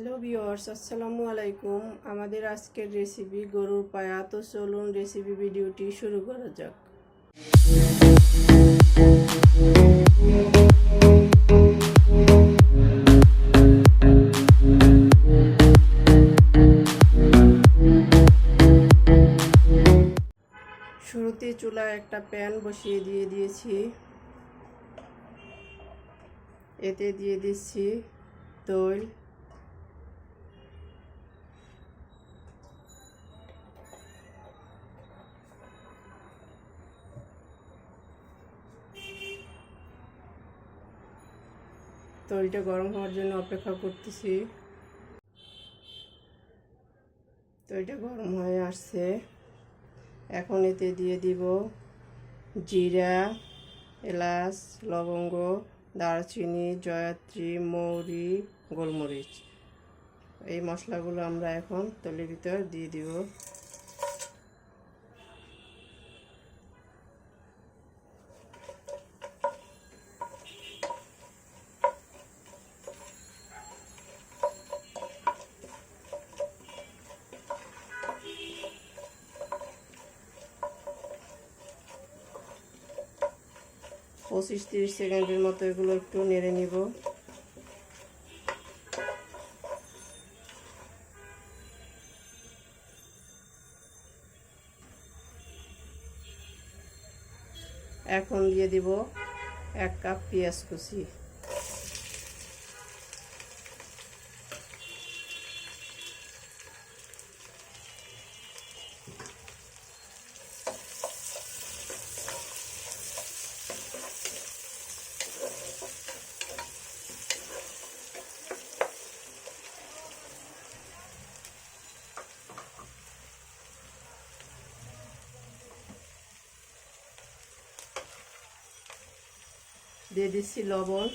Hello viewers আসসালামু আলাইকুম আমাদের আজকের রেসিপি গরুর পায়া। তো চলুন রেসিপি ভিডিওটি শুরু করা যাক। শুরুতে চুলায় একটা প্যান বসিয়ে দিয়ে দিয়েছি। এতে দিয়ে দিচ্ছি তৈলটা গরম হওয়ার জন্য অপেক্ষা করতেছি। তৈলটা গরম হয়ে আসছে। এখন এতে দিয়ে দিব জিরা, এলাচ, লবঙ্গ, দারচিনি, জয়ত্রী, মৌরি, গোলমরিচ। এই মশলাগুলো আমরা এখন তৈলের ভিতর দিয়ে দিব। পঁচিশ, তিরিশ সেকেন্ডের মতো এগুলো একটু নেড়ে নিব। এখন দিয়ে দিব এক কাপ পেঁয়াজ কুচি। দিয়ে দিচ্ছি লবণ।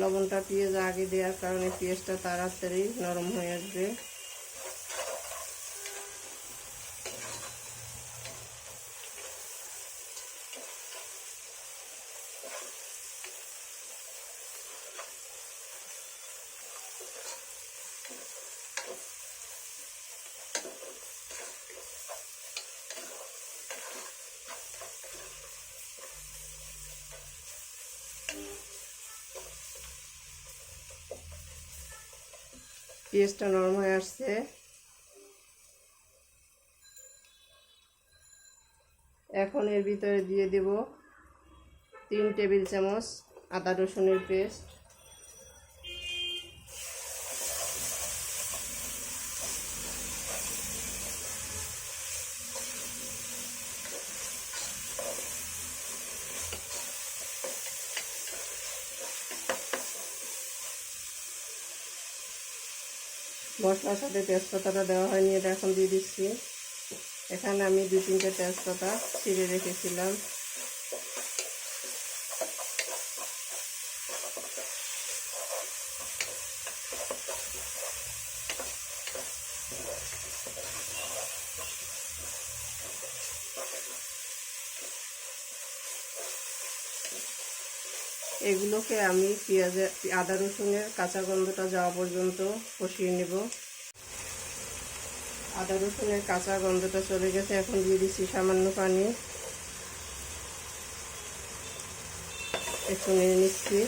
লবণটা পেঁয়াজ আগে দেওয়ার কারণে পেঁয়াজটা তাড়াতাড়ি নরম হয়ে আসবে। পেঁয়াজটা নরম হয়ে আসছে। এখন এর ভিতরে দিয়ে দেব তিন টেবিল চামচ আদা রসুনের পেস্ট। মশলার সাথে তেজপাতাটা দেওয়া হয়নি, এটা এখন দিয়ে দিচ্ছি। এখানে আমি দু তিনটে তেজপাতা ছিঁড়ে রেখেছিলাম। এগুলোকে আমি পেঁয়াজের আদা রসুনের কাঁচা গন্ধটা যাওয়া পর্যন্ত কষিয়ে নেব। আদা রসুনের কাঁচা গন্ধটা চলে গেছে, এখন দিয়ে দিচ্ছি সামান্য পানি। একটু নিয়ে নিচ্ছি।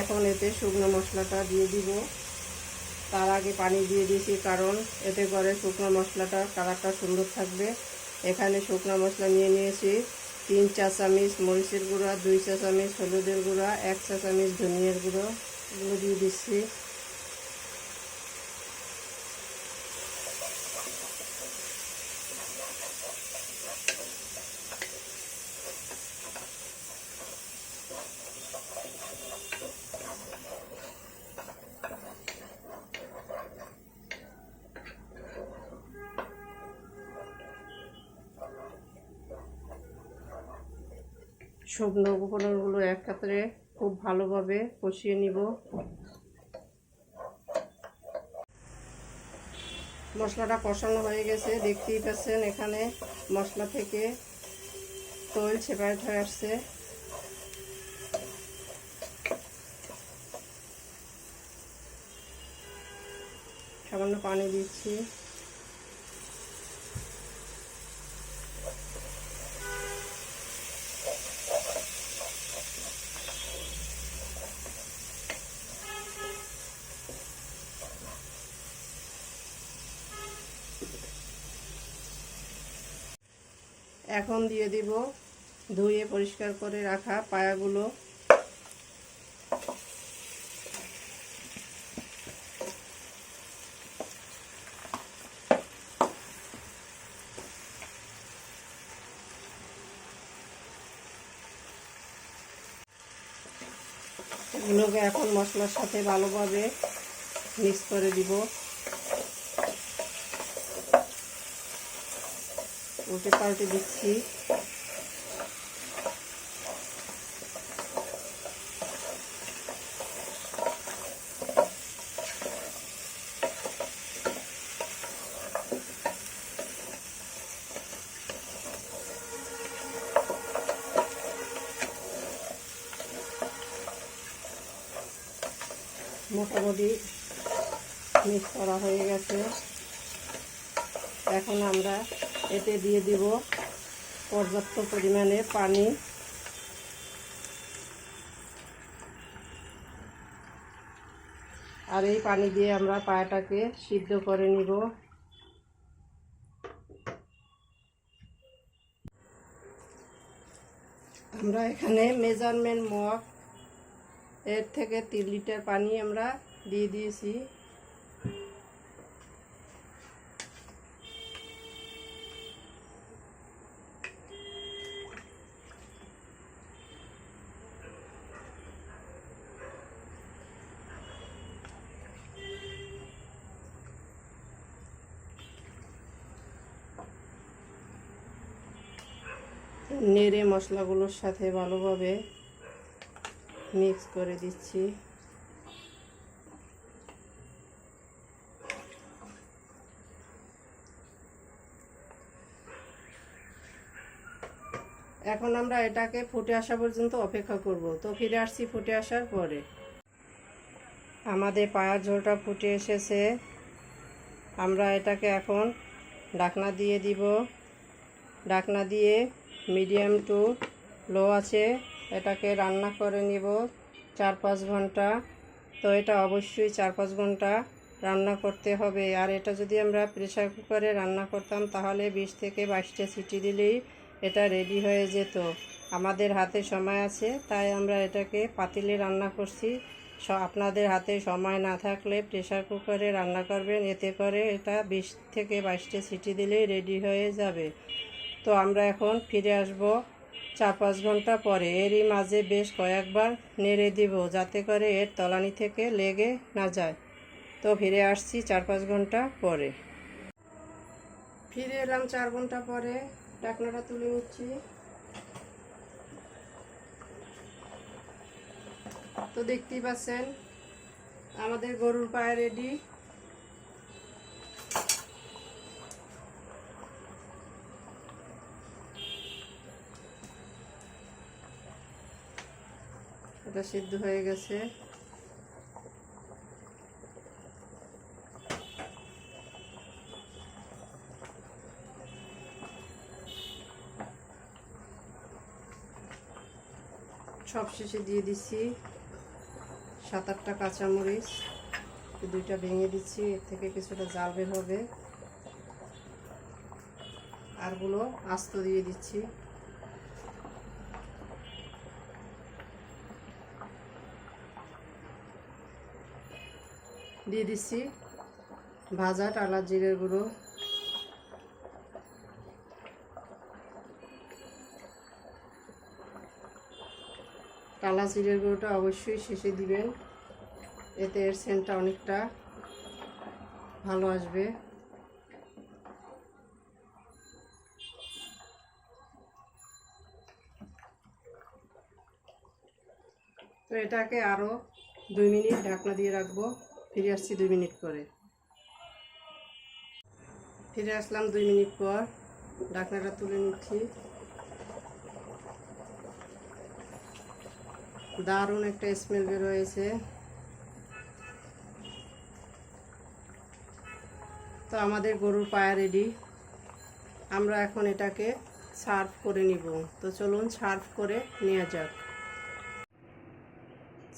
এখন এতে শুকনো মশলাটা দিয়ে দিব। তার আগে পানি দিয়ে দিয়েছি, কারণ এতে করে শুকনো মশলাটা কালারটা সুন্দর থাকবে। এখানে শুকনো মশলা নিয়ে নিয়েছি। তিন চা চামিচ মরিচের গুঁড়া, দুই চা চামিচ হলুদের গুঁড়া, এক চা চামিচ ধনিয়ার গুঁড়ো, এগুলো দিয়ে দিচ্ছি। শুকনো উপকরণগুলো একসাথে খুব ভালোভাবে কষিয়ে নিব। মশলাটা কষানো হয়ে গেছে, দেখতেই পাচ্ছেন এখানে মশলা থেকে তৈল সেপারেট হয়ে আসছে। সামান্য পানি দিচ্ছি। এখন দিয়ে দিব, ধুয়ে পরিষ্কার করে রাখা পায়াগুলো। এগুলোকে এখন মশলার সাথে ভালোভাবে মিক্স করে দিব। উল্টে পাল্টে দিচ্ছি। মোটামুটি মিক্স করা হয়ে গেছে। এখন আমরা এতে দিয়ে দিব পর্যাপ্ত পরিমাণে পানি। আর এই পানি দিয়ে আমরা পায়াটাকে সিদ্ধ করে নিব। আমরা এখানে মেজারমেন্ট মগ এর থেকে তিন লিটার পানি আমরা দিয়ে দিয়েছি। নেড়ে মশলাগুলোর সাথে ভালোভাবে মিক্স করে দিচ্ছি। এখন আমরা এটাকে ফুটে আসা পর্যন্ত অপেক্ষা করব। তো ফিরে আসছি ফুটে আসার পরে। আমাদের পায়ার ঝোলটা ফুটে এসেছে। আমরা এটাকে এখন ডাকনা দিয়ে দিব। ডাকনা দিয়ে মিডিয়াম টু লো আছে। এটাকে রান্না করে নিব চার পাঁচ ঘণ্টা। তো এটা অবশ্যই চার পাঁচ ঘণ্টা রান্না করতে হবে। আর এটা যদি আমরা প্রেশার কুকারে রান্না করতাম, তাহলে বিশ থেকে বাইশটা সিটি দিলেই এটা রেডি হয়ে যেত। আমাদের হাতে সময় আছে, তাই আমরা এটাকে পাতিলে রান্না করছি। আপনাদের হাতে সময় না থাকলে প্রেশার কুকারে রান্না করবেন। এতে করে এটা বিশ থেকে বাইশটা সিটি দিলেই রেডি হয়ে যাবে। তো আমরা এখন ফিরে আসব চার পাঁচ ঘণ্টা পরে। এরই মাঝে বেশ কয়েকবার নেড়ে দিব যাতে করে এর তলানি থেকে লেগে না যায়। তো ফিরে আসছি চার পাঁচ ঘণ্টা পরে। ফিরে এলাম চার ঘণ্টা পরে। ডাকনাটা তুলে নিচ্ছি। তো দেখতেই পাচ্ছেন, আমাদের গরুর পায়ে রেডি এটা সিদ্ধ হয়ে গেছে। সব শেষে দিয়ে দিচ্ছি সাত আটটা কাঁচামরিচ, দুইটা ভেঙে দিচ্ছি, এর থেকে কিছুটা জাল বের হবে। আরগুলো আস্ত দিয়ে দিচ্ছি। দিয়ে দিচ্ছি ভাজা টালা জিরের গুঁড়ো। টালা জিরের গুঁড়োটা অবশ্যই শেষে দিবেন, এতে এর সেন্টটা অনেকটা ভালো আসবে। তো এটাকে আরও দুই মিনিট ঢাকনা দিয়ে রাখব। ফিরে আসছি দুই মিনিট পরে। ফিরে আসলাম দুই মিনিট পর। ঢাকনাটা তুলে নিচ্ছি। দারুণ একটা স্মেল বের হয়েছে তো আমাদের গরুর পায়া রেডি আমরা এখন এটাকে সার্ভ করে নিব। তো চলুন সার্ভ করে নেওয়া যাক।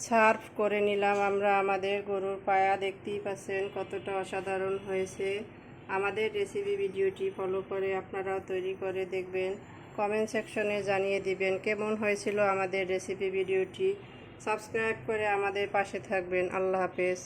সার্ভ করে নিলাম। আমরা আমাদের গরুর পায়া দেখতেই পাচ্ছেন কতটা অসাধারণ হয়েছে। আমাদের রেসিপি ভিডিওটি ফলো করে আপনারাও তৈরি করে দেখবেন। কমেন্ট সেকশনে জানিয়ে দিবেন কেমন হয়েছিল আমাদের রেসিপি ভিডিওটি। সাবস্ক্রাইব করে আমাদের পাশে থাকবেন। আল্লাহ হাফেজ।